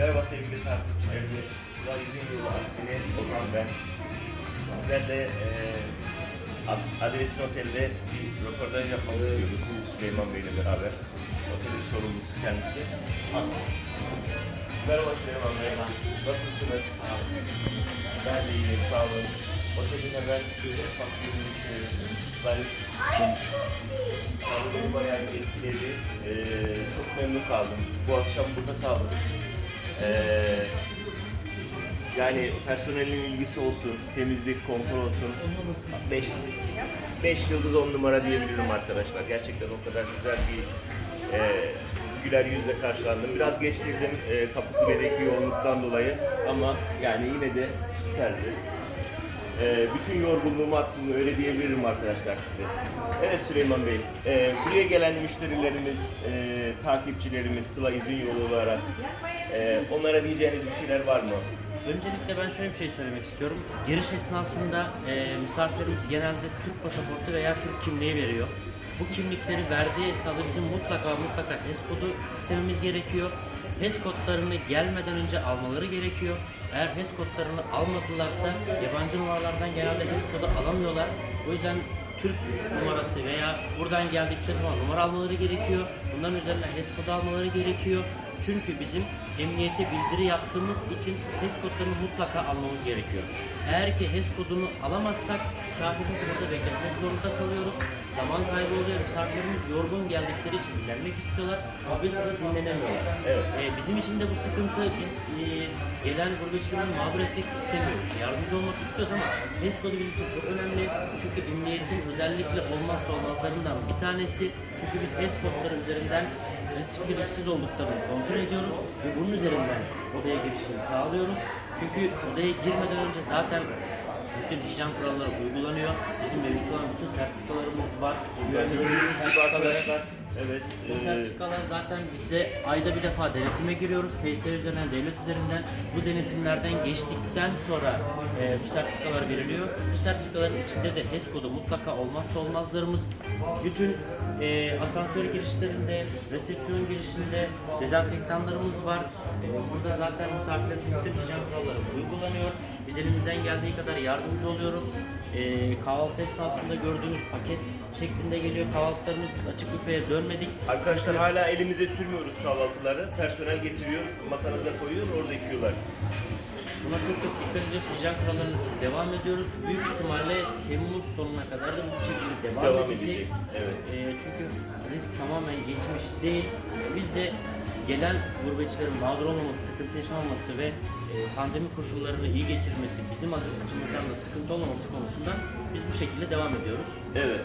Merhaba sevgili takipçilerimiz. Sıla İzin Yolu admini Ozan ben. Sizlerle e, Ad- Adresin Otel'de bir röportaj yapmak istiyoruz. Süleyman Bey ile beraber. Otelin sorumlusu kendisi. Merhaba Süleyman Bey. Nasılsınız? Ben de iyiyim, sağ olun. Otelin hemen şöyle ufak bir e, zarif Beni bayağı etkiledi. Ee, çok memnun kaldım. Bu akşam burada kaldım. Ee, yani personelin ilgisi olsun, temizlik, konfor olsun. 5 5 yıldız 10 numara diyebilirim arkadaşlar. Gerçekten o kadar güzel bir e, güler yüzle karşılandım. Biraz geç girdim e, Kapıkule'deki yoğunluktan dolayı ama yani yine de süperdi. Ee, bütün yorgunluğumu attım öyle diyebilirim arkadaşlar size. Evet Süleyman Bey, e, buraya gelen müşterilerimiz, e, takipçilerimiz Sıla İzin Yolu olarak e, onlara diyeceğiniz bir şeyler var mı? Öncelikle ben şöyle bir şey söylemek istiyorum. Giriş esnasında e, misafirlerimiz genelde Türk pasaportu veya Türk kimliği veriyor. Bu kimlikleri verdiği esnada bizim mutlaka mutlaka HES kodu istememiz gerekiyor. HES kodlarını gelmeden önce almaları gerekiyor. Eğer HES kodlarını almadılarsa yabancı numaralardan genelde HES kodu alamıyorlar. O yüzden Türk numarası veya buradan geldikleri zaman numara almaları gerekiyor. Bunların üzerine HES kodu almaları gerekiyor. Çünkü bizim emniyete bildiri yaptığımız için HES kodlarını mutlaka almamız gerekiyor. Eğer ki HES kodunu alamazsak misafirimizi burada bekletmek zorunda kalıyoruz. Zaman kaybı oluyor. Misafirlerimiz yorgun geldikleri için dinlenmek istiyorlar ama sırada dinlenemiyorlar. Evet. Ee, bizim için de bu sıkıntı biz e, gelen gurbetçileri mağdur etmek istemiyoruz. Yardımcı olmak istiyoruz ama HES kodu bizim için çok önemli. Çünkü emniyetin özellikle olmazsa olmazlarından bir tanesi. Çünkü biz HES kodları üzerinden riskli risksiz olduklarını kontrol ediyoruz ve bunun üzerinden odaya girişini sağlıyoruz. Çünkü odaya girmeden önce zaten bütün hijyen kuralları uygulanıyor. Bizim mevcut olan bütün sertifikalarımız var. Güvenliğimiz Gibi arkadaşlar, evet. bu e, sertifikalar zaten bizde ayda bir defa denetime giriyoruz. TSE üzerinden, devlet üzerinden. Bu denetimlerden geçtikten sonra e, bu sertifikalar veriliyor. Bu sertifikaların içinde de HES kodu mutlaka olmazsa olmazlarımız. Bütün e, asansör girişlerinde, resepsiyon girişinde dezenfektanlarımız var. E, burada zaten misafirlerimizin bütün hijyen kuralları uygulanıyor. Biz elimizden geldiği kadar yardımcı oluyoruz. E, kahvaltı esnasında gördüğünüz paket şeklinde geliyor kahvaltılarımız. Biz açık büfeye dönmedik. Arkadaşlar hala elimize sürmüyoruz kahvaltıları. Personel getiriyor, masanıza koyuyor, orada içiyorlar. Buna çok çok dikkat ediyoruz. Hijyen kurallarına devam ediyoruz. Büyük ihtimalle Temmuz sonuna kadar da bu şekilde devam, Devam edecek. edecek, evet. Ee, çünkü risk tamamen geçmiş değil. Biz de gelen gurbetçilerin mağdur olmaması, sıkıntı yaşamaması ve e, pandemi koşullarını iyi geçirmesi, bizim açımızdan da sıkıntı olmaması konusunda biz bu şekilde devam ediyoruz. Evet.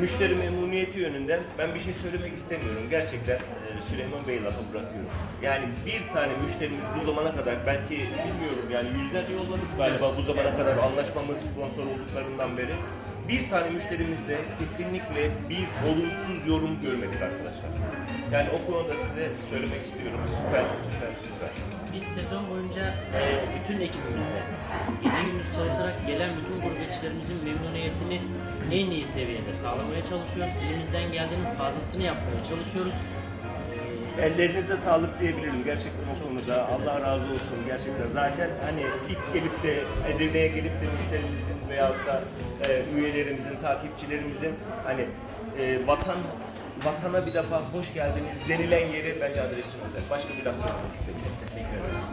Müşteri memnuniyeti yönünden ben bir şey söylemek istemiyorum. Gerçekten e, Süleyman Bey lafı bırakıyorum. Yani bir tane müşterimiz bu zamana kadar belki bilmiyorum yani yüzlerce yolladık galiba bu zamana kadar anlaşmamız sponsor olduklarından beri. Bir tane müşterimizde kesinlikle bir olumsuz yorum görmedik arkadaşlar. Yani o konuda size söylemek istiyorum. Süper, süper, süper. Biz sezon boyunca e, bütün ekibimizle gece gündüz çalışarak gelen bütün gurbetçilerimizin memnuniyetini en iyi seviyede sağlamaya çalışıyoruz. Elimizden geldiğinin fazlasını yapmaya çalışıyoruz. Ellerinize sağlık diyebilirim gerçekten o konuda. Allah razı olsun gerçekten. Zaten hani ilk gelip de Edirne'ye gelip de müşterimizin veyahut da e, üyelerimizin, takipçilerimizin hani e, vatan vatana bir defa hoş geldiniz denilen yeri bence adresin olacak. Başka bir laf söylemek istemiyorum. teşekkür ederiz.